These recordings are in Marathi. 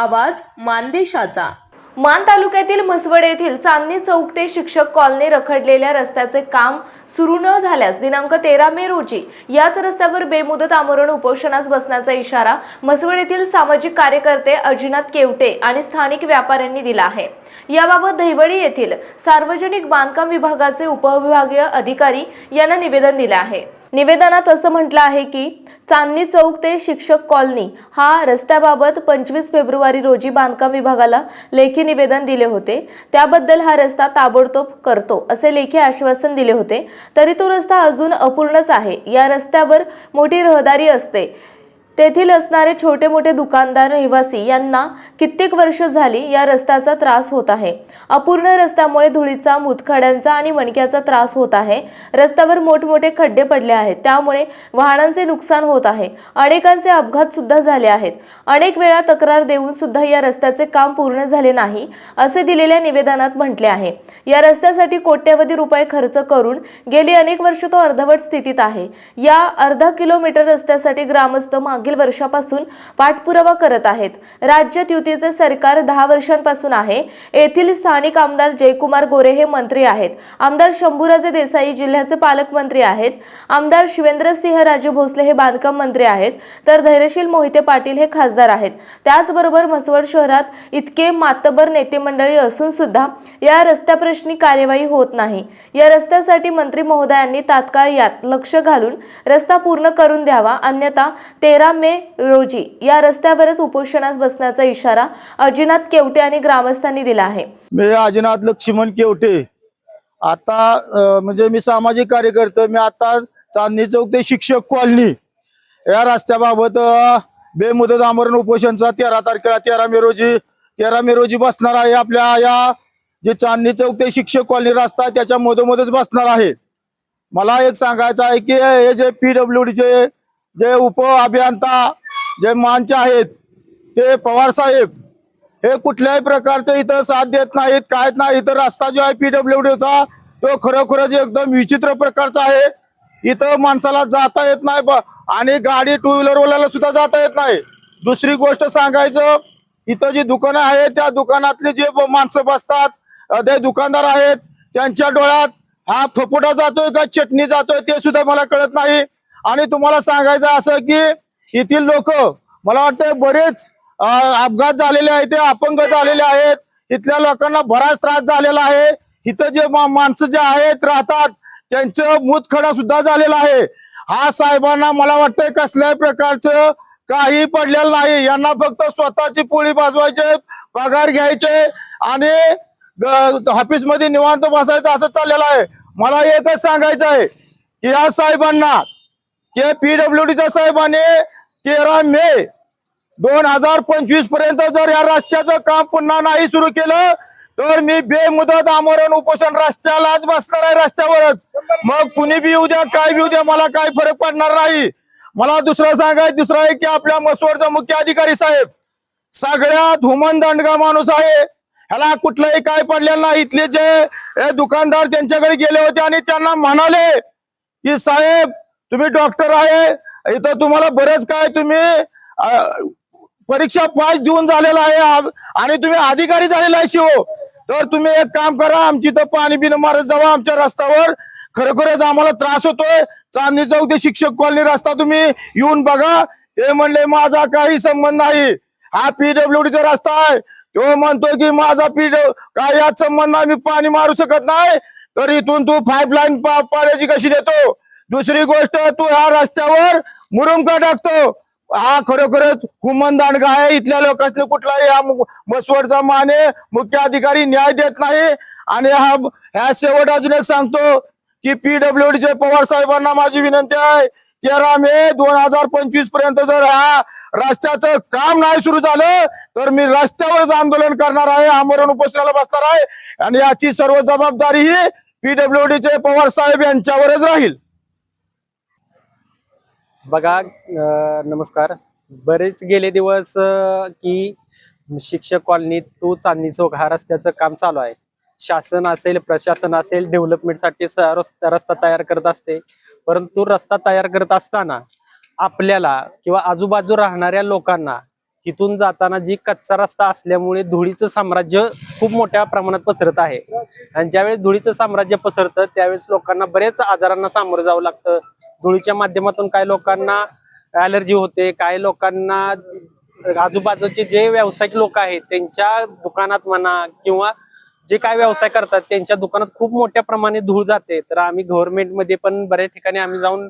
आवाज मानदेशाचा. मान तालुक्यातील म्हसवड येथील चांदणी चौक ते शिक्षक कॉलनी रखडलेल्या रस्त्याचे काम सुरू न झाल्यास दिनांक तेरा मे रोजी याच रस्त्यावर बेमुदत आमरण उपोषणास बसण्याचा इशारा म्हसवड येथील सामाजिक कार्यकर्ते अजिनाथ केवटे आणि स्थानिक व्यापाऱ्यांनी दिला आहे. याबाबत दहिवडी येथील सार्वजनिक बांधकाम विभागाचे उपविभागीय अधिकारी यांना निवेदन दिले आहे. निवेदनात असं म्हटलं आहे की चांदणी चौक ते शिक्षक कॉलनी हा रस्त्याबाबत पंचवीस फेब्रुवारी रोजी बांधकाम विभागाला लेखी निवेदन दिले होते. त्याबद्दल हा रस्ता ताबडतोब करतो असे लेखी आश्वासन दिले होते. तरी तो रस्ता अजून अपूर्णच आहे. या रस्त्यावर मोठी रहदारी असते. तेथील असणारे छोटे मोठे दुकानदार रहिवासी यांना कित्येक वर्ष झाली या रस्त्याचा त्रास होत आहे. अपूर्ण रस्त्यामुळे धुळीचा मुतखड्यांचा आणि मणक्याचा त्रास होत आहे. रस्त्यावर मोठमोठे खड्डे पडले आहेत. त्यामुळे वाहनांचे नुकसान होत आहे. अनेकांचे अपघात सुद्धा झाले आहेत. अनेक वेळा तक्रार देऊन सुद्धा या रस्त्याचे काम पूर्ण झाले नाही असे दिलेल्या निवेदनात म्हटले आहे. या रस्त्यासाठी कोट्यवधी रुपये खर्च करून गेली अनेक वर्ष तो अर्धवट स्थितीत आहे. या अर्धा किलोमीटर रस्त्यासाठी ग्रामस्थ मागे मागील वर्षापासून पाठपुरावा करत आहेत. राज्यात युतीचे सरकार दहा वर्षांपासून आहे. येथील स्थानिक आमदार जयकुमार गोरे हे मंत्री आहेत. आमदार शंभूराजे देसाई जिल्ह्याचे पालकमंत्री आहेत. आमदार शिवेंद्रसिंह राजे भोसले हे बांधकाम मंत्री आहेत. तर धैर्यशील मोहिते पाटील हे खासदार आहेत. त्याचबरोबर म्हसवड शहरात इतके मातबर नेते मंडळी असून सुद्धा या रस्त्याप्रश्नी कार्यवाही होत नाही. या रस्त्यासाठी मंत्री महोदयांनी तात्काळ यात लक्ष घालून रस्ता पूर्ण करून द्यावा. अन्यथा तेरा मे रोजी या रस्त्यावरच उपोषणास बसण्याचा इशारा अजिनाथ केवटे आणि ग्रामस्थांनी दिला आहे. मी अजिनाथ लक्ष्मण केवटे. आता म्हणजे मी सामाजिक कार्यकर्ते मी आता चांदणी चौक ते शिक्षक कॉलनी या रस्त्याबाबत बेमुदत आमरण उपोषणचा तेरा तारखेला तेरा मे रोजी तेरा मे रोजी बसणार आहे आपल्या या जे चांदणी चौक ते शिक्षक कॉलनी रस्ता आहे त्याच्या मधोमधच बसणार आहे. मला एक सांगायचं आहे की हे जे पीडब्ल्यू डीचे जे उप अभियंता जे मानचे आहेत ते पवार साहेब हे कुठल्याही प्रकारचे इथं साथ देत नाहीत काहीत नाही. इथं रस्ता जो आहे पीडब्ल्यू डीचा तो खरोखरच एकदम विचित्र प्रकारचा आहे. इथं माणसाला जाता येत नाही आणि गाडी टू व्हीलरवाल्याला सुद्धा जाता येत नाही. दुसरी गोष्ट सांगायचं इथं जी दुकानं आहेत त्या दुकानातली जे माणसं बसतात ते दुकानदार आहेत त्यांच्या डोळ्यात हा फपोटा जातोय का चटणी जातोय ते सुद्धा मला कळत नाही. आणि तुम्हाला सांगायचं असं की येथील लोक मला वाटतं बरेच अपघात झालेले आहेत ते अपंग झालेले आहेत. इथल्या लोकांना बराच त्रास झालेला आहे. इथं जे मा- माणसं जे आहेत राहतात त्यांचं मूतखडा सुद्धा झालेला आहे. हा साहेबांना मला वाटतंय कसल्याही प्रकारचं काही पडलेलं नाही. यांना फक्त स्वतःची पोळी भाजवायचे पगार घ्यायचे आणि ऑफिसमध्ये निवांत बसायचं असं चाललेलं आहे. मला एकच सांगायचं आहे की या साहेबांना के पीडब्ल्यूडीच्या साहेबाने तेरा मे दोन हजार पंचवीसपर्यंत जर या रस्त्याचं काम पुन्हा नाही सुरू केलं तर मी बेमुदत आमरण उपोषण रस्त्यालाच बसणार आहे रस्त्यावरच. मग कुणी बी येऊ द्या काय बी द्या मला काय फरक पडणार नाही. मला दुसरं सांगाय दुसरं आहे की आपल्या मसवडचा मुख्य अधिकारी साहेब सगळ्यात धुमन दंडगा माणूस आहे. ह्याला कुठलंही काय पडलेलं नाही. इथले जे दुकानदार त्यांच्याकडे गेले होते आणि त्यांना म्हणाले की साहेब तुम्ही डॉक्टर आहे. इथं तुम्हाला बरंच काय तुम्ही परीक्षा पास देऊन झालेला आहे. आणि तुम्ही अधिकारी झालेला आहे शिव. तर तुम्ही एक काम करा आमची इथं पाणी बिन मारत जावा आमच्या रस्त्यावर. खरोखरच आम्हाला त्रास होतोय. चांदणी चौक ते शिक्षक कॉलनी रस्ता तुम्ही येऊन बघा. ते म्हणले माझा काही संबंध नाही. हा पीडब्ल्यूडीचा रस्ता आहे. तो म्हणतो की माझा पीडब्ल्यू काय यात संबंध नाही. मी पाणी मारू शकत नाही. तर इथून तू पाईपलाईन पाण्याची कशी देतो? दुसरी गोष्ट तू ह्या रस्त्यावर मुरुमका टाकतो. हा खरोखरच हुमन दांडगा आहे. इथल्या लोकांनी कुठलाही हा बसवडचा माने मुख्य अधिकारी न्याय देत नाही. आणि हा ह्या शेवट अजून एक सांगतो की पीडब्ल्यू चे पवार साहेबांना माझी विनंती आहे तेरा मे दोन हजार पंचवीसपर्यंत जर हा रस्त्याचं काम नाही सुरू झालं तर मी रस्त्यावरच आंदोलन करणार आहे. आमरण उपोषणाला बसणार आहे. आणि याची सर्व जबाबदारी ही पीडब्ल्यू चे पवार साहेब यांच्यावरच राहील. बघा नमस्कार. बरेच गेले दिवस की शिक्षक कॉलनीत तू चांदणी चौक हा रस्त्याचं काम चालू आहे. शासन असेल प्रशासन असेल डेव्हलपमेंटसाठी रस्ता तयार करत असते. परंतु रस्ता तयार करत असताना आपल्याला किंवा आजूबाजू राहणाऱ्या लोकांना इथून जाताना जी कच्चा रस्ता असल्यामुळे धुळीचं साम्राज्य खूप मोठ्या प्रमाणात पसरत आहे. आणि ज्यावेळेस धुळीचं साम्राज्य पसरतं त्यावेळेस लोकांना बरेच आजारांना सामोरं जावं लागतं. धुळीच्या माध्यमातून काही लोकांना ॲलर्जी होते काही लोकांना आजूबाजूचे जे व्यावसायिक लोक आहेत त्यांच्या दुकानात म्हणा किंवा जे काय व्यवसाय करतात त्यांच्या दुकानात खूप मोठ्या प्रमाणे धूळ जाते. तर आम्ही गव्हर्नमेंटमध्ये पण बऱ्याच ठिकाणी आम्ही जाऊन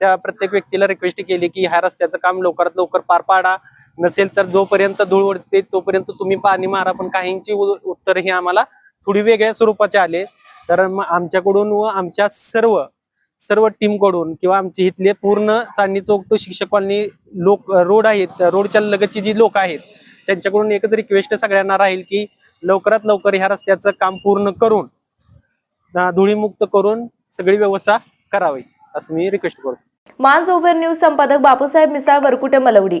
त्या प्रत्येक व्यक्तीला रिक्वेस्ट केली की ह्या रस्त्याचं काम लवकरात लवकर पार पाडा. नसेल तर जोपर्यंत धूळ उडते तोपर्यंत तुम्ही पाणी मारा पण काहींची उत्तर ही आम्हाला थोडी वेगळ्या स्वरूपाचे आले तर मग आमच्याकडून व आमच्या सर्व सर्व टीमकडून किंवा आमची इथले पूर्ण चांदणी चौक तो शिक्षक कॉलनी लोक रोड आहेत रोडच्या लगतची जी लोक आहेत त्यांच्याकडून एकच रिक्वेस्ट सगळ्यांना राहील की लवकरात लवकर ह्या रस्त्याचं काम पूर्ण करून धुळीमुक्त करून सगळी व्यवस्था करावी असं मी रिक्वेस्ट करतो. मांज ओव्हर न्यूज संपादक बापूसाहेब मिसाळ वरकुटे मलवडी.